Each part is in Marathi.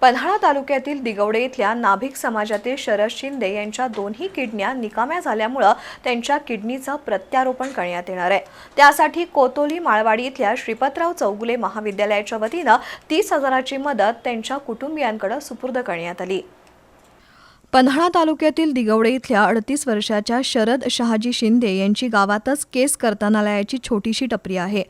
पन्हाळा तालुक्यातील दिगवडे इथल्या नाभिक समाजातील शरद शिंदे यांच्या दोन्ही किडन्या निकाम्या झाल्यामुळं त्यांच्या किडनीचं प्रत्यारोपण करण्यात येणार आहे. त्यासाठी कोतोली माळवाडी इथल्या श्रीपतराव चौगुले महाविद्यालयाच्या वतीनं तीस हजाराची मदत त्यांच्या कुटुंबियांकडे सुपूर्द करण्यात आली. पन्हाळा तालुक्यातील दिगवडे इथल्या अडतीस वर्षाच्या शरद शहाजी शिंदे यांची गावातच केस कर्तनालयाची छोटीशी टपरी आहे.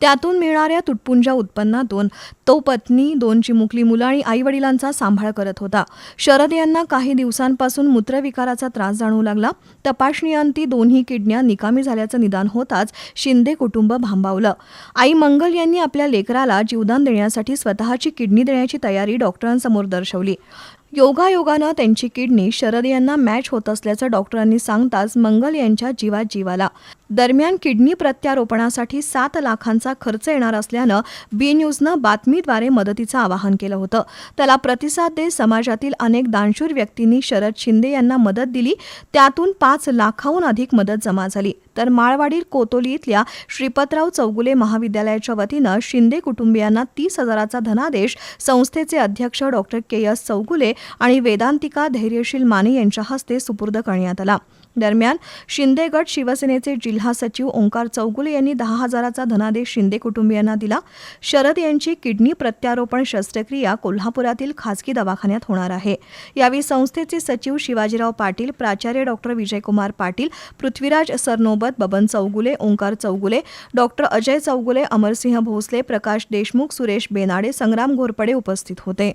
त्यातून मिळणाऱ्या तुटपुंजा उत्पन्नातून तो पत्नी दोन चिमुकली मुलं आणि आईवडिलांचा सांभाळ करत होता. शरद यांना काही दिवसांपासून मूत्रविकाराचा त्रास जाणवू लागला. तपासणीअंती दोन्ही किडन्या निकामी झाल्याचं निदान होताच शिंदे कुटुंब भांबावलं. आई मंगल यांनी आपल्या लेकराला जीवदान देण्यासाठी स्वतःची किडनी देण्याची तयारी डॉक्टरांसमोर दर्शवली. योगायोगानं त्यांची किडनी शरद यांना मॅच होत असल्याचं डॉक्टरांनी सांगताच मंगल यांच्या जीवात जीवाला. दरम्यान किडनी प्रत्यारोपणासाठी सात लाखांचा खर्च येणार असल्यानं बी न्यूजनं बातमीद्वारे मदतीचं आवाहन केलं होतं. त्याला प्रतिसाद देत समाजातील अनेक दानशूर व्यक्तींनी शरद शिंदे यांना मदत दिली. त्यातून पाच लाखाहून अधिक मदत जमा झाली. तर माळवाडी कोतोली इथल्या श्रीपतराव चौगुले महाविद्यालयाच्या वतीनं शिंदे कुटुंबियांना तीस हजाराचा धनादेश संस्थेचे अध्यक्ष डॉक्टर के. एस. चौगुले आणि वेदांतिका धैर्यशील माने यांच्या हस्ते सुपूर्द करण्यात आला. दरम्यान शिंदे गट शिवसेनेचे जिल्हा सचिव ओंकार चौगुले यांनी दहा हजाराचा धनादेश शिंदे कुटुंबियांना दिला. शरद यांची किडनी प्रत्यारोपण शस्त्रक्रिया कोल्हापुरातील खासगी दवाखान्यात होणार आहे. यावेळी संस्थेचे सचिव शिवाजीराव पाटील प्राचार्य डॉक्टर विजयकुमार पाटील पृथ्वीराज सरनोबत बबन चौगुले ओंकार चौगुले डॉक्टर अजय चौगुले अमरसिंह भोसले प्रकाश देशमुख सुरेश बेनाडे संग्राम घोरपडे उपस्थित होते.